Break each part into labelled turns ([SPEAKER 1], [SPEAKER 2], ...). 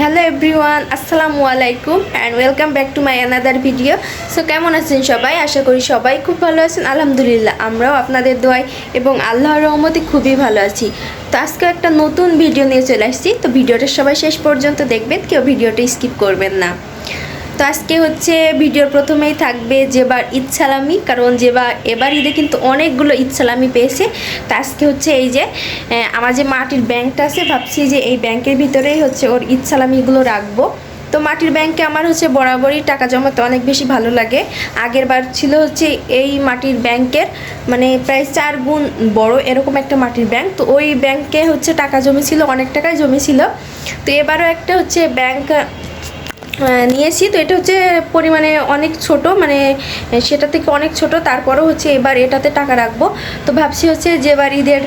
[SPEAKER 1] Hello everyone, আসসালামু আলাইকুম and welcome back to my another video so কেমন আছেন সবাই? আশা করি সবাই খুব ভালো আছেন। আলহামদুলিল্লাহ, আমরাও আপনাদের দোয়াই এবং আল্লাহর রহমতে খুবই ভালো আছি। তো আজকে একটা নতুন ভিডিও নিয়ে চলে আসছি। তো ভিডিওটা সবাই শেষ পর্যন্ত দেখবেন, কেউ ভিডিওটা স্কিপ করবেন না। তো আজকে হচ্ছে ভিডিওর প্রথমেই থাকবে যেবার ঈদ সালামি কারণ যেবার এবার ঈদে কিন্তু অনেকগুলো ঈদ সালামি পেয়েছে। তো আজকে হচ্ছে এই যে আমার যে মাটির ব্যাংকটা আছে, ভাবছি যে এই ব্যাংকের ভিতরেই হচ্ছে ওর ঈদ সালামিগুলো রাখব। তো মাটির ব্যাংকে আমার হচ্ছে বরাবরই টাকা জমাতে অনেক বেশি ভালো লাগে। আগের বার ছিল হচ্ছে এই মাটির ব্যাংকের মানে প্রায় চার গুণ বড় এরকম একটা মাটির ব্যাংক। তো ওই ব্যাংকে হচ্ছে টাকা জমেছিল, অনেক টাকাই জমেছিল। তো এবারও একটা হচ্ছে ব্যাংক নিয়েছি। তো এটা হচ্ছে পরিমাণে অনেক ছোট মানে সেটা থেকে অনেক ছোট, তারপরও হচ্ছে এবার এটাতে টাকা রাখব। তো ভাবছি হচ্ছে যে এবার ঈদের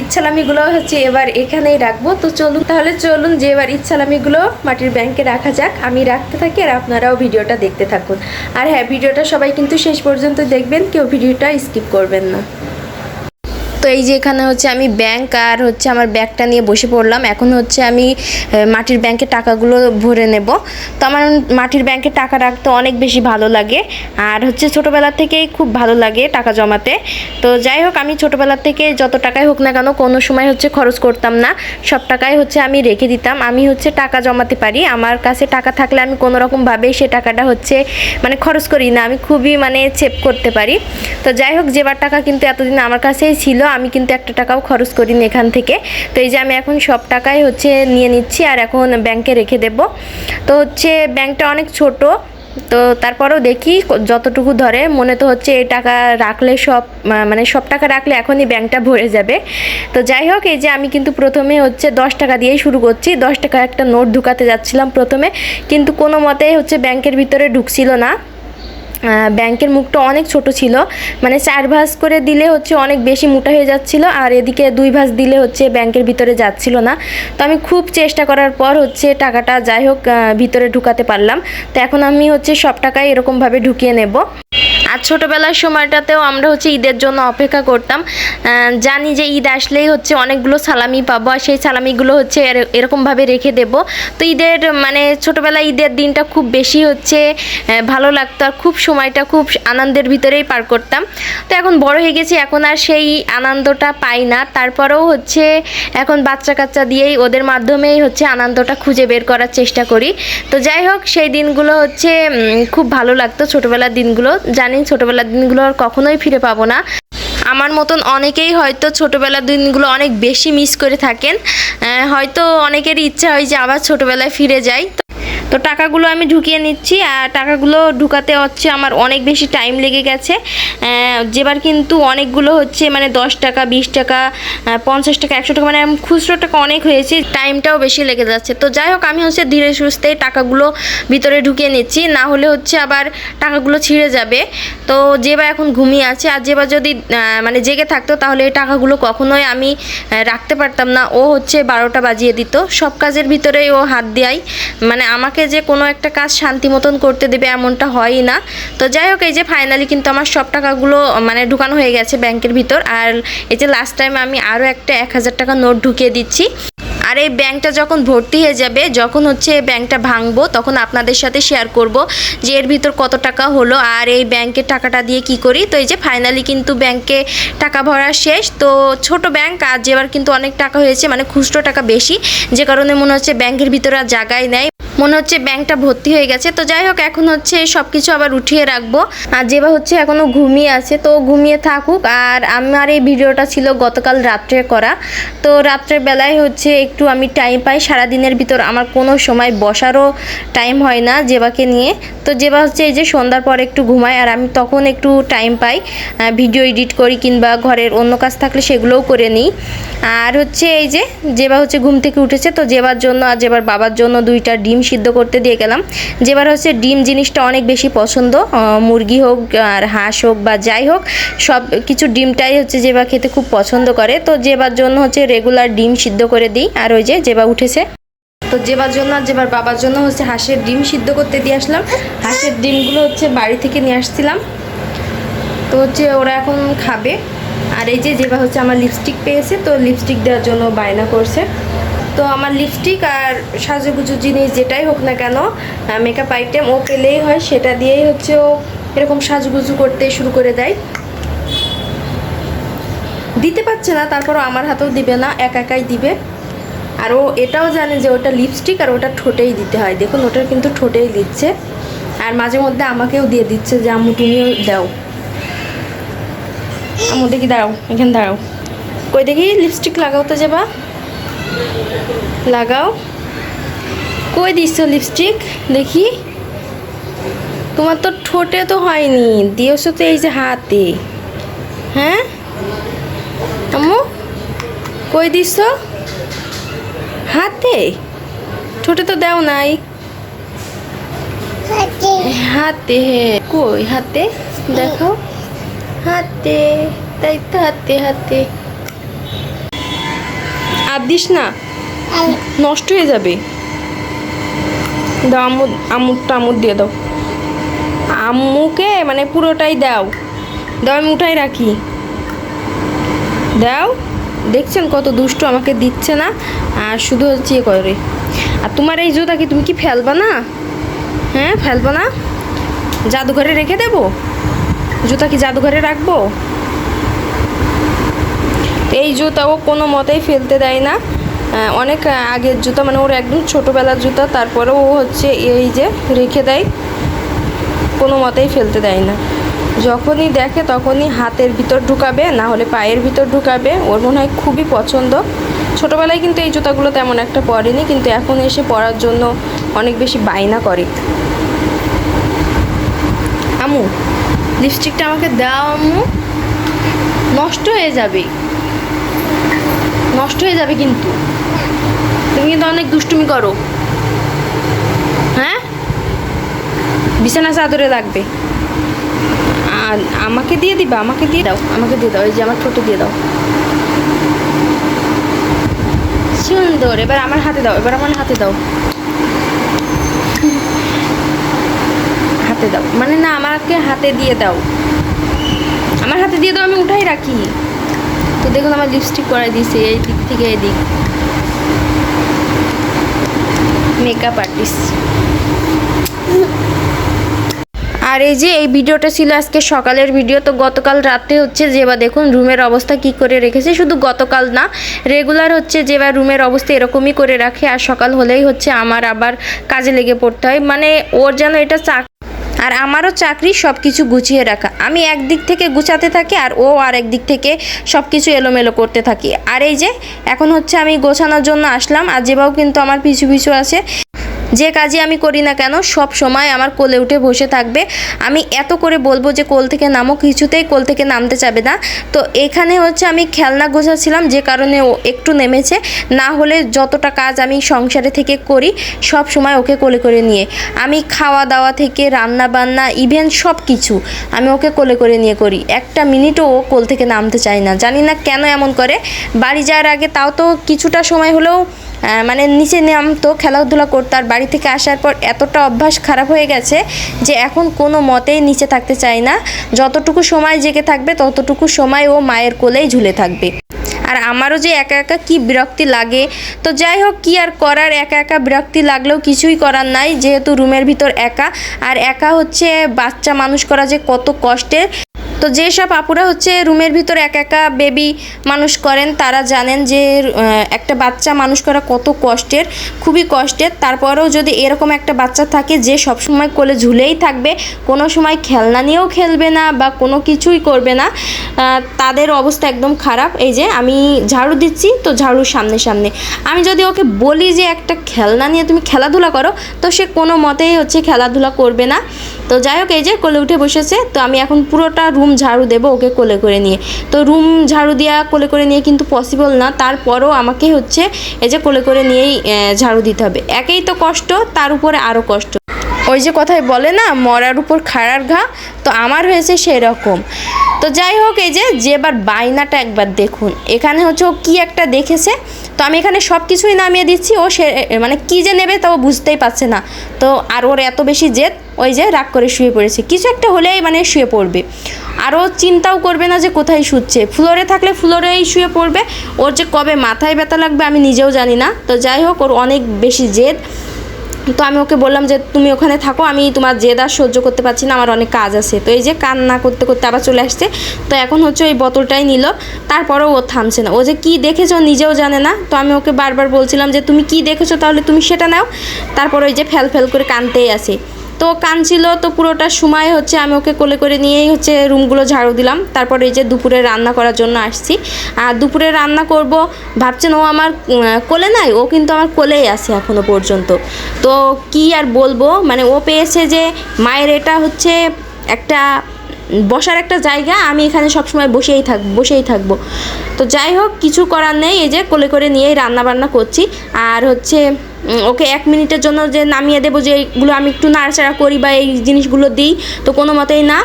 [SPEAKER 1] ইচ্ছালামিগুলো হচ্ছে এবার এখানেই রাখব। তো চলুন, তাহলে চলুন যে এবার ইচ্ছালামিগুলো মাটির ব্যাংকে রাখা যাক। আমি রাখতে থাকি আর আপনারাও ভিডিওটা দেখতে থাকুন। আর হ্যাঁ ভিডিওটা সবাই কিন্তু শেষ পর্যন্ত দেখবেন, কেউ ভিডিওটা স্কিপ করবেন না। তো এই যে এখানে হচ্ছে আমি ব্যাংক আর হচ্ছে আমার ব্যাগটা নিয়ে বসে পড়লাম। এখন হচ্ছে আমি মাটির ব্যাংকে টাকাগুলো ভরে নেব। তো আমার মাটির ব্যাংকে টাকা রাখতে অনেক বেশি ভালো লাগে। আর হচ্ছে ছোটোবেলা থেকেই খুব ভালো লাগে টাকা জমাতে। তো যাই হোক, আমি ছোটোবেলা থেকে যত টাকাই হোক না কেন কোনো সময় হচ্ছে খরচ করতাম না। সব টাকাই হচ্ছে আমি রেখে দিতাম। আমি হচ্ছে টাকা জমাতে পারি। আমার কাছে টাকা থাকলে আমি কোনো রকমভাবেই সে টাকাটা হচ্ছে মানে খরচ করি না। আমি খুবই মানে সেভ করতে পারি। তো যাই হোক যেবার টাকা কিন্তু এতদিন আমার কাছেই ছিল আমি কিন্তু একটা টাকাও খরচ করিনি এখান থেকে। তো এই যে আমি এখন সব টাকাই হচ্ছে নিয়ে নিচ্ছি আর এখন ব্যাংকে রেখে দেব। তো হচ্ছে ব্যাংকটা অনেক ছোট, তো তারপরেও দেখি যতটুকু ধরে। মনে তো হচ্ছে এই টাকা রাখলে সব মানে সব টাকা রাখলে এখনই ব্যাংকটা ভরে যাবে। তো যাই হোক, এই যে আমি কিন্তু প্রথমে হচ্ছে দশ টাকা দিয়েই শুরু করছি। দশ টাকা একটা নোট ঢুকাতে যাচ্ছিলাম প্রথমে। কিন্তু কোনো মতেই হচ্ছে ব্যাংকের ভিতরে ঢুকছিল না। ব্যাংকের মুখটা অনেক ছোট ছিল। মানে চার ভাঁজ করে দিলে হচ্ছে অনেক বেশি মোটা হয়ে যাচ্ছিল আর এদিকে দুই ভাঁজ দিলে হচ্ছে ব্যাংকের ভিতরে যাচ্ছিল না। তো আমি খুব চেষ্টা করার পর হচ্ছে টাকাটা যাই হোক ভিতরে ঢুকাতে পারলাম। তো এখন আমি হচ্ছে সব টাকাই এরকমভাবে ঢুকিয়ে নেব। আর ছোটোবেলার সময়টাতেও আমরা হচ্ছে ঈদের জন্য অপেক্ষা করতাম। জানি যে ঈদ আসলেই হচ্ছে অনেকগুলো সালামি পাবো আর সেই সালামিগুলো হচ্ছে এর- এরকমভাবে রেখে দেব। তো ঈদের মানে ছোটোবেলায় ঈদের দিনটা খুব বেশি হচ্ছে ভালো লাগতো আর খুব সময়টা খুব আনন্দের ভিতরেই পার করতাম। তো এখন বড় হয়ে গেছি, এখন আর সেই আনন্দটা পাই না। তারপরেও হচ্ছে এখন বাচ্চা কাচ্চা দিয়েই ওদের মাধ্যমেই হচ্ছে আনন্দটা খুঁজে বের করার চেষ্টা করি। তো যাই হোক, সেই দিনগুলো হচ্ছে খুব ভালো লাগতো ছোটোবেলার দিনগুলো। জানি ছোটোবেলার দিনগুলো আর কখনোই ফিরে পাবো না। আমার মতন অনেকেই হয়তো ছোটোবেলার দিনগুলো অনেক বেশি মিস করে থাকেন। হয়তো অনেকেরই ইচ্ছা হয় যে আবার ছোটোবেলায় ফিরে যাই। তো টাকাগুলো আমি ঢুকিয়ে নিচ্ছি আর টাকাগুলো ঢুকাতে হচ্ছে আমার অনেক বেশি টাইম লেগে গেছে। যেবার কিন্তু অনেকগুলো হচ্ছে মানে দশ টাকা, বিশ টাকা পঞ্চাশ টাকা, একশো টাকা মানে খুচরো টাকা অনেক হয়েছে টাইমটাও বেশি লেগে যাচ্ছে। তো যাই হোক, আমি হচ্ছে ধীরে সুস্থেই টাকাগুলো ভিতরে ঢুকিয়ে নিচ্ছি, না হলে হচ্ছে আবার টাকাগুলো ছিঁড়ে যাবে। তো যেবা এখন ঘুমিয়ে আছে, আর যেবা যদি মানে জেগে থাকতো, তাহলে এই টাকাগুলো কখনোই আমি রাখতে পারতাম না। ও হচ্ছে বারোটা বাজিয়ে দিত। সব কাজের ভিতরেই ও হাত দেয় মানে আমাকে যে কোনো একটা কাজ শান্তি মতন করতে দেবে এমনটা হয়ই না। তো যাই হোক, এই যে ফাইনালি কিন্তু আমার সব টাকাগুলো মানে ঢুকানো হয়ে গেছে ব্যাংকের ভিতর। আর এই যে লাস্ট টাইম আমি আরও একটা এক হাজার টাকা নোট ঢুকিয়ে দিচ্ছি। আর এই ব্যাংকটা যখন ভর্তি হয়ে যাবে, যখন হচ্ছে এই ব্যাংকটা ভাঙবো, তখন আপনাদের সাথে শেয়ার করব যে এর ভিতর কত টাকা হলো আর এই ব্যাংকের টাকাটা দিয়ে কি করি। তো এই যে ফাইনালি কিন্তু ব্যাংকে টাকা ভরা শেষ। তো ছোট ব্যাংক আর যেবার কিন্তু অনেক টাকা হয়েছে মানে খুচরো টাকা বেশি। যে কারণে মনে হচ্ছে ব্যাংকের ভিতরে আর জায়গায় নেই। মনে হচ্ছে ব্যাংকটা ভর্তি হয়ে গেছে। তো যাই হোক, এখন হচ্ছে সব কিছু আবার উঠিয়ে রাখব। আর যেবা হচ্ছে এখনও ঘুমিয়ে আছে, তো ঘুমিয়ে থাকুক। আর আমার এই ভিডিওটা ছিল গতকাল রাত্রে করা। তো রাত্রের বেলায় হচ্ছে একটু আমি টাইম পাই। সারাদিনের ভিতর আমার কোনো সময় বসারও টাইম হয় না জেবাকে নিয়ে। তো জেবা হচ্ছে এই যে সন্ধ্যার পর একটু ঘুমায়, আর আমি তখন একটু টাইম পাই ভিডিও এডিট করি কিংবা ঘরের অন্য কাজ থাকলে সেগুলোও করে নিই। আর হচ্ছে এই যে জেবা হচ্ছে ঘুম থেকে উঠেছে, তো জেবার জন্য আর জেবার বাবার জন্য দুইটা ডিম সিদ্ধ করতে দিয়ে গেলাম। যেবার হচ্ছে ডিম জিনিসটা অনেক বেশি পছন্দ মুরগি হোক আর হাঁস হোক বা যাই হোক, সব কিছু ডিমটাই হচ্ছে যেবা খেতে খুব পছন্দ করে। তো যেবার জন্য হচ্ছে রেগুলার ডিম সিদ্ধ করে দিই। আর ওই যে যেবা উঠেছে। তো যেবার জন্য আর যেবার বাবার জন্য হচ্ছে হাঁসের ডিম সিদ্ধ করতে দিয়ে আসলাম। হাঁসের ডিমগুলো হচ্ছে বাড়ি থেকে নিয়ে আসছিলাম। তো হচ্ছে ওরা এখন খাবে। আর এই যে যেবা হচ্ছে আমার লিপস্টিক পেয়েছে, তো লিপস্টিক দেওয়ার জন্য বায়না করছে। তো আমার লিপস্টিক আর সাজুগুজু জিনিস যেটাই হোক না কেন মেকআপ আইটেম ও পেলেই হয়, সেটা দিয়েই হচ্ছে ও এরকম সাজুগুজু করতে শুরু করে দেয়। দিতে পারছে না, তারপরও আমার হাতেও দিবে না, একা একাই দিবে। আর ও এটাও জানে যে ওটা লিপস্টিক আর ওটা ঠোঁটেই দিতে হয়। দেখুন, ওটা কিন্তু ঠোঁটেই দিচ্ছে। আর মাঝে মধ্যে আমাকেও দিয়ে দিচ্ছে যে, আম্মু, তুমিও দাও। আম্মু, দেখি দাঁড়াও, এখানে দাঁড়াও। কই দেখি লিপস্টিক লাগাও তো যাবা। লাগাও। কই দিচ্ছ লিপস্টিক দেখি। তোমার তো ঠোঁটে তো হয়নি। দিয়েছ তো এই যে হাতে। হ্যাঁ? আম্মু কই দিচ্ছ হাতে? ঠোঁটে তো দাও নাই। হাতে। কই হাতে? দেখো হাতে। তাই তো হাতে হাতে। আর দিস না। নষ্ট হয়ে যাবে। দাও আম্মু আম্মুরটা আম্মুর দিয়ে দাও। আম্মুকে মানে পুরোটাই দাও। দাও আমি উঠাই রাখি। দাও। দেখছেন কত দুষ্ট আমাকে দিচ্ছে না। আর শুধু হচ্ছে ইয়ে করে। আর তোমার এই জুতা কি তুমি কি ফেলবা না? হ্যাঁ ফেলব না? জাদুঘরে রেখে দেবো? জুতা কি জাদুঘরে রাখব? এই জুতা ও কোনো মতেই ফেলতে দেয় না। অনেক আগের জুতা মানে ওর একদম ছোটোবেলার জুতা, তারপরেও ও হচ্ছে এই যে রেখে দেয়, কোনো মতেই ফেলতে দেয় না। যখনই দেখে তখনই হাতের ভিতর ঢুকাবে, না হলে পায়ের ভিতর ঢুকাবে, ওর মনে হয় খুবই পছন্দ। ছোটোবেলায় কিন্তু এই জুতাগুলো তেমন একটা পরেনি, কিন্তু এখন এসে পরার জন্য অনেক বেশি বায়না করে। আমু লিপস্টিকটা আমাকে দাও আম্মু। নষ্ট হয়ে যাবে। নষ্ট হয়ে যাবে কিন্তু। তুমি কিন্তু অনেক দুষ্টুমি করো। হ্যাঁ? বিছানা চাদরে লাগবে আর আমাকে দিয়ে দিবা, আমাকে দিয়ে দাও, আমাকে দিয়ে দাও, এই যে আমার ঠোঁটে দিয়ে দাও। সুন্দর, এবার আমার হাতে দাও, এবার আমার হাতে দাও। হাতে দাও মানে না, আমাকে হাতে দিয়ে দাও। আমার হাতে দিয়ে দাও, আমি উঠাই রাখি। তো দেখুন, আমার লিপস্টিক করাই দিয়েছে, এই থেকে এই দিক মেকআপ আর্টিস্ট আর এই যে, এই ভিডিওটা ছিল আজকে সকালের ভিডিও, তো গতকাল রাতে হচ্ছে যে বা দেখুন রুমের অবস্থা কি করে রেখেছে। শুধু গতকাল না রেগুলার হচ্ছে যে বা রুমের অবস্থা এরকমই করে রাখে, আর সকাল হলেই হচ্ছে আমার আবার কাজে লেগে পড়তে হয়। মানে ওর যেন এটা চাক আর আমারও চাকরি সব কিছু গুছিয়ে রাখা। আমি একদিক থেকে গুছাতে থাকি আর ও আর একদিক থেকে সব কিছু এলোমেলো করতে থাকি। আর এই যে, এখন হচ্ছে আমি গোছানোর জন্য আসলাম আর যেভাবে কিন্তু আমার পিছু পিছু আছে যে কাজই আমি করি না কেন, সব সময় আমার কোলে উঠে বসে থাকবে। আমি এত করে বলব যে কোল থেকে নামো, কিছুতেই কোল থেকে নামতে চাবে না। তো এখানে হচ্ছে আমি খেলনা গোছাচ্ছিলাম, যে কারণে ও একটু নেমেছে। না হলে যতটা কাজ আমি সংসারে থেকে করি, সব সময় ওকে কোলে করে নিয়ে। আমি খাওয়া দাওয়া থেকে রান্না বান্না ইভেন সব কিছু আমি ওকে কোলে করে নিয়ে করি। একটা মিনিটও ও কোল থেকে নামতে চায় না। জানি না কেন এমন করে। বাড়ি যাওয়ার আগে তাও তো কিছুটা সময় হলেও মানে নিচে নামতো, খেলাধুলা করতো, আর বাড়ি থেকে আসার পর এতটা অভ্যাস খারাপ হয়ে গেছে যে এখন কোনো মতেই নিচে থাকতে চায় না। যতটুকু সময় জেগে থাকবে, ততটুকু সময় ও মায়ের কোলেই ঝুলে থাকবে। আর আমারও যে একা একা কি বিরক্তি লাগে, তো যাই হোক, কি আর করার? একা একা বিরক্তি লাগলেও কিছুই করার নাই, যেহেতু রুমের ভিতর একা। আর একা হচ্ছে বাচ্চা মানুষ করা যে কত কষ্টের তো যেসব আপুরা হচ্ছে রুমের ভিতর এক একা বেবি মানুষ করেন, তারা জানেন যে একটা বাচ্চা মানুষ করা কত কষ্টের, খুবই কষ্টের। তারপরেও যদি এরকম একটা বাচ্চা থাকে যে সবসময় কোলে ঝুলেই থাকবে, কোনো সময় খেলনা নিয়েও খেলবে না বা কোনো কিছুই করবে না তাদের অবস্থা একদম খারাপ। এই যে আমি ঝাড়ু দিচ্ছি, তো ঝাড়ুর সামনে সামনে। আমি যদি ওকে বলি যে একটা খেলনা নিয়ে তুমি খেলাধুলা করো, তো সে কোনো মতেই হচ্ছে খেলাধুলা করবে না। তো যাই হোক, এই যে কোলে উঠে বসেছে, তো আমি এখন পুরোটা রুম ঝাড়ু দেবো ওকে কোলে করে নিয়ে। তো রুম ঝাড়ু দেওয়া, কোলে করে নিয়ে কিন্তু পসিবল না, তারপরও আমাকে হচ্ছে এই যে কোলে করে নিয়েই ঝাড়ু দিতে হবে। একেই তো কষ্ট, তার উপরে আরও কষ্ট। ওই যে কথায় বলে না, মরার উপর খাড়ার ঘা, তো আমার হয়েছে সেই রকম তো যাই হোক, এই যে যে এবার বায়নাটা একবার দেখুন। এখানে হচ্ছে ও কী একটা দেখেছে, তো আমি এখানে সব কিছুই নামিয়ে দিচ্ছি, ও সে মানে কী যে নেবে তাও বুঝতেই পারছে না। তো আর ওর এত বেশি জেদ ওই যে রাগ করে শুয়ে পড়েছে। কিছু একটা হলেই মানে শুয়ে পড়বে। আরও চিন্তাও করবে না যে কোথায় শুচ্ছে। ফ্লোরে থাকলে ফ্লোরেই শুয়ে পড়বে। ওর যে কবে মাথায় ব্যথা লাগবে আমি নিজেও জানি না। তো যাই হোক, ওর অনেক বেশি জেদ। তো আমি ওকে বললাম যে, তুমি ওখানে থাকো, আমি তোমার জেদ আর সহ্য করতে পারছি না, আমার অনেক কাজ আছে। তো এই যে কান্না করতে করতে আবার চলে আসছে। তো এখন হচ্ছে ওই বোতলটাই নিল। তারপরেও ও থামছে না। ও যে কী দেখেছ নিজেও জানে না। তো আমি ওকে বারবার বলছিলাম যে, তুমি কি দেখেছ তাহলে তুমি সেটা নাও। তারপর ওই যে ফেল ফেল করে কানতেই আসে। তো কাঁদছিল তো পুরোটা সময় হচ্ছে আমি ওকে কোলে করে নিয়েই হচ্ছে রুমগুলো ঝাড়ু দিলাম। তারপর এই যে দুপুরে রান্না করার জন্য আসছি। আর দুপুরে রান্না করব, ভাবছেন ও আমার কোলে নাই, ও কিন্তু আমার কোলেই আছে এখনও পর্যন্ত। তো কি আর বলব মানে ও পেয়েছে যে মায়ের এটা হচ্ছে একটা বসার একটা জায়গা, আমি এখানে সবসময় বসেই থাক, বসেই থাকব। তো যাই হোক, কিছু করার নেই, এই যে কোলে করে নিয়েই রান্না বান্না করছি। আর হচ্ছে ওকে এক মিনিটের জন্য যে নামিয়ে দেবো যে এইগুলো আমি একটু নাড়াচাড়া করি বা এই জিনিসগুলো দিই, তো কোনো মতেই না।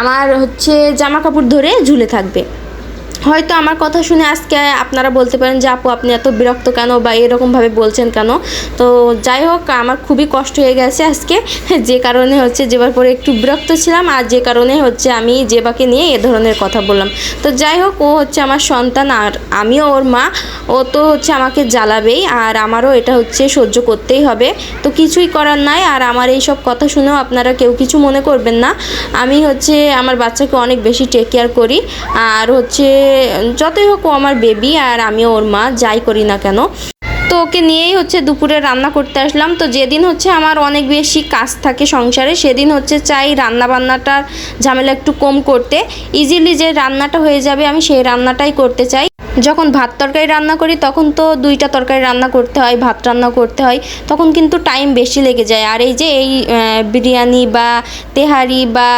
[SPEAKER 1] আমার হচ্ছে জামা কাপড় ধরে ঝুলে থাকবে। হয়তো আমার কথা শুনে আজকে আপনারা বলতে পারেন যে, আপু, আপনি এত বিরক্ত কেন বা এরকমভাবে বলছেন কেন? তো যাই হোক, আমার খুবই কষ্ট হয়ে গেছে আজকে। যে কারণে হচ্ছে যেবার পরে একটু বিরক্ত ছিলাম, আর যে কারণে হচ্ছে আমি জেবাকে নিয়ে এ ধরনের কথা বললাম। তো যাই হোক, ও হচ্ছে আমার সন্তান, আর আমিও ওর মা। ও তো হচ্ছে আমাকে জ্বালাবেই, আর আমারও এটা হচ্ছে সহ্য করতেই হবে। তো কিছুই করার নাই, আর আমার এই সব কথা শুনেও আপনারা কেউ কিছু মনে করবেন না। আমি হচ্ছে আমার বাচ্চাকে অনেক বেশি টেক কেয়ার করি, আর হচ্ছে যতই হোক আমার বেবি আর আমি ওর মা, যাই করি না কেন। তো ওকে নিয়েই হচ্ছে দুপুরে রান্না করতে আসলাম। তো যেদিন হচ্ছে আমার অনেক বেশি কাজ থাকে সংসারে, সেদিন হচ্ছে চাই রান্না বান্নাটার ঝামেলা একটু কম করতে। ইজিলি যে রান্নাটা হয়ে যাবে, আমি সেই রান্নাটাই করতে চাই। যখন ভাত তরকারি রান্না করি, তখন তো দুইটা তরকারি রান্না করতে হয়, ভাত রান্না করতে হয়, তখন কিন্তু টাইম বেশি লেগে যায়। আর এই যে এই বিরিয়ানি বা তেহারি বা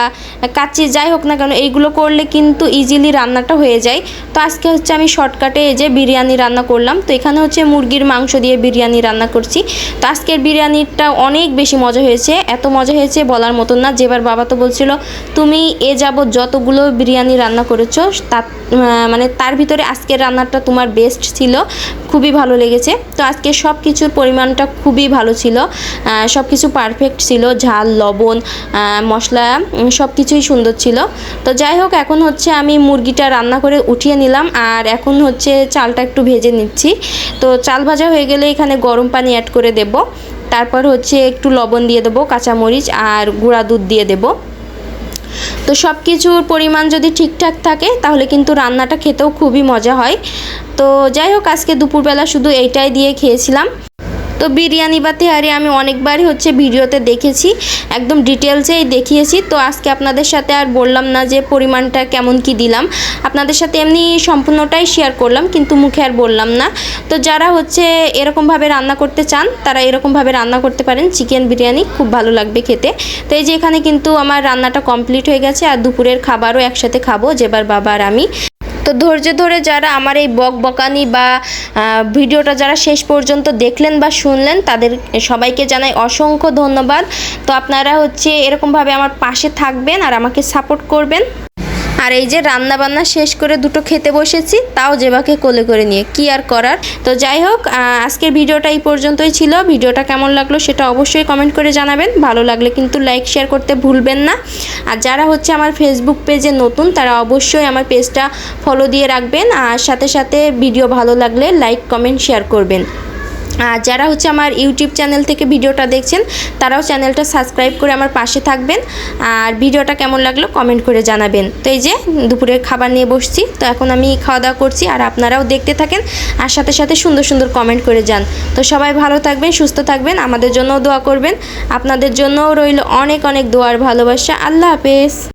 [SPEAKER 1] কাচ্চি যাই হোক না কেন, এইগুলো করলে কিন্তু ইজিলি রান্নাটা হয়ে যায়। তো আজকে হচ্ছে আমি শর্টকাটে এই যে বিরিয়ানি রান্না করলাম। তো এখানে হচ্ছে মুরগির মাংস দিয়ে বিরিয়ানি রান্না করছি। তো আজকের বিরিয়ানিটা অনেক বেশি মজা হয়েছে। এত মজা হয়েছে বলার মতন না। যেবার বাবা তো বলছিল, তুমি এ যাবৎ যতগুলো বিরিয়ানি রান্না করেছ তার মানে তার ভিতরে আজকের রান্নাটা তোমার বেস্ট ছিল, খুবই ভালো লেগেছে। তো আজকে সব কিছুর পরিমাণটা খুবই ভালো ছিল। সব কিছু পারফেক্ট ছিল, ঝাল, লবণ মশলা সব কিছুই সুন্দর ছিল। তো যাই হোক, এখন হচ্ছে আমি মুরগিটা রান্না করে উঠিয়ে নিলাম, আর এখন হচ্ছে চালটা একটু ভেজে নিচ্ছি। তো চাল ভাজা হয়ে গেলে এখানে গরম পানি অ্যাড করে দেব। তারপর হচ্ছে একটু লবণ দিয়ে দেবো, কাঁচামরিচ, আর গুঁড়া দুধ দিয়ে দেবো। তো সব কিছুর পরিমাণ যদি ঠিকঠাক থাকে, তাহলে কিন্তু রান্নাটা খেতেও খুবই মজা হয়। তো যাই হোক, আজকে দুপুরবেলা শুধু এইটাই দিয়ে খেয়েছিলাম। তো বিরিয়ানি বা তেহারি আমি অনেকবারই হচ্ছে ভিডিওতে দেখেছি, একদম ডিটেলসেই দেখিয়েছি। তো আজকে আপনাদের সাথে আর বললাম না যে পরিমাণটা কেমন কি দিলাম। আপনাদের সাথে এমনি সম্পূর্ণটাই শেয়ার করলাম, কিন্তু মুখে আর বললাম না। তো যারা হচ্ছে এরকমভাবে রান্না করতে চান, তারা এরকমভাবে রান্না করতে পারেন। চিকেন বিরিয়ানি খুব ভালো লাগবে খেতে। তো এই যে এখানে কিন্তু আমার রান্নাটা কমপ্লিট হয়ে গেছে, আর দুপুরের খাবারও একসাথে খাব, যেবার বাবা আর আমি। তো ধৈর্য ধরে যারা আমার এই বক বকানি বা ভিডিওটা যারা শেষ পর্যন্ত দেখলেন বা শুনলেন, তাদের সবাইকে জানাই অসংখ্য ধন্যবাদ। তো আপনারা হচ্ছে এরকমভাবে আমার পাশে থাকবেন আর আমাকে সাপোর্ট করবেন। আর এই যে রান্না বান্না শেষ করে দুটো খেতে বসেছি, তাও জেবাকে কোলে করে নিয়ে, কি আর করার? তো যাই হোক আজকের ভিডিওটা এই পর্যন্তই ছিল। ভিডিওটা কেমন লাগল সেটা অবশ্যই কমেন্ট করে জানাবেন। ভালো লাগলে কিন্তু লাইক শেয়ার করতে ভুলবেন না। আর যারা হচ্ছে আমার ফেসবুক পেজে নতুন, তারা অবশ্যই আমার পেজটা ফলো দিয়ে রাখবেন। আর সাথে সাথে ভিডিও ভালো লাগলে লাইক কমেন্ট শেয়ার করবেন। আর যারা হচ্ছে আমার ইউটিউব চ্যানেল থেকে ভিডিওটা দেখছেন, তারাও চ্যানেলটা সাবস্ক্রাইব করে আমার পাশে থাকবেন। আর ভিডিওটা কেমন লাগল কমেন্ট করে জানাবেন। তো এই যে দুপুরের খাবার নিয়ে বসছি, তো এখন আমি খাওয়া দাওয়া করছি আর আপনারাও দেখতে থাকেন আর সাথে সাথে সুন্দর সুন্দর কমেন্ট করে যান। তো সবাই ভালো থাকবেন, সুস্থ থাকবেন, আমাদের জন্যও দোয়া করবেন। আপনাদের জন্যও রইল অনেক অনেক দোয়ার ভালোবাসা। আল্লাহ হাফেজ।